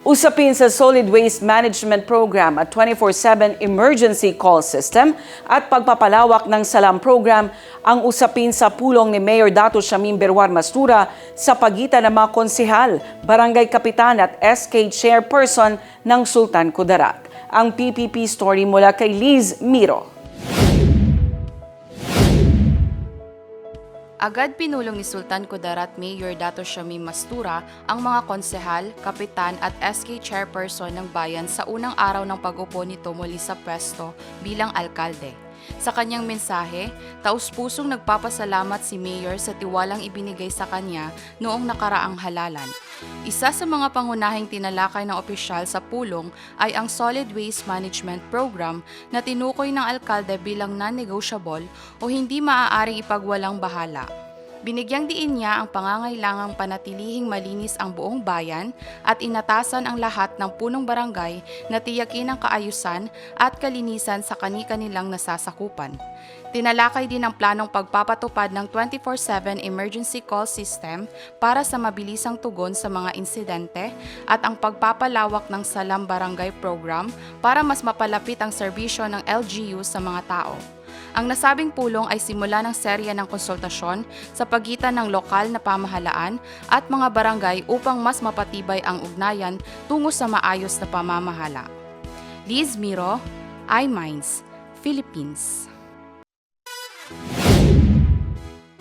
Usapin sa Solid Waste Management Program at 24-7 Emergency Call System at pagpapalawak ng Salam Program ang usapin sa pulong ni Mayor Dato Shamim Berwar Mastura sa pagitan ng mga konsihal, barangay kapitan at SK chairperson ng Sultan Kudarat. Ang PPP story mula kay Liz Miro. Agad pinulong ni Sultan Kudarat Mayor Dato Shamim Mastura ang mga konsehal, kapitan at SK chairperson ng bayan sa unang araw ng pag-upo nito muli sa pwesto bilang alkalde. Sa kanyang mensahe, taus-pusong nagpapasalamat si Mayor sa tiwalang ibinigay sa kanya noong nakaraang halalan. Isa sa mga pangunahing tinalakay ng opisyal sa pulong ay ang Solid Waste Management Program na tinukoy ng alkalde bilang non-negotiable o hindi maaaring ipagwalang bahala. Binigyang diin niya ang pangangailangang panatilihing malinis ang buong bayan at inatasan ang lahat ng punong barangay na tiyakin ang kaayusan at kalinisan sa kani-kanilang nasasakupan. Tinalakay din ang planong pagpapatupad ng 24-7 emergency call system para sa mabilisang tugon sa mga insidente at ang pagpapalawak ng Salam Barangay Program para mas mapalapit ang serbisyo ng LGU sa mga tao. Ang nasabing pulong ay simula ng serya ng konsultasyon sa pagitan ng lokal na pamahalaan at mga barangay upang mas mapatibay ang ugnayan tungo sa maayos na pamamahala. Liz Miro, iMinds, Philippines.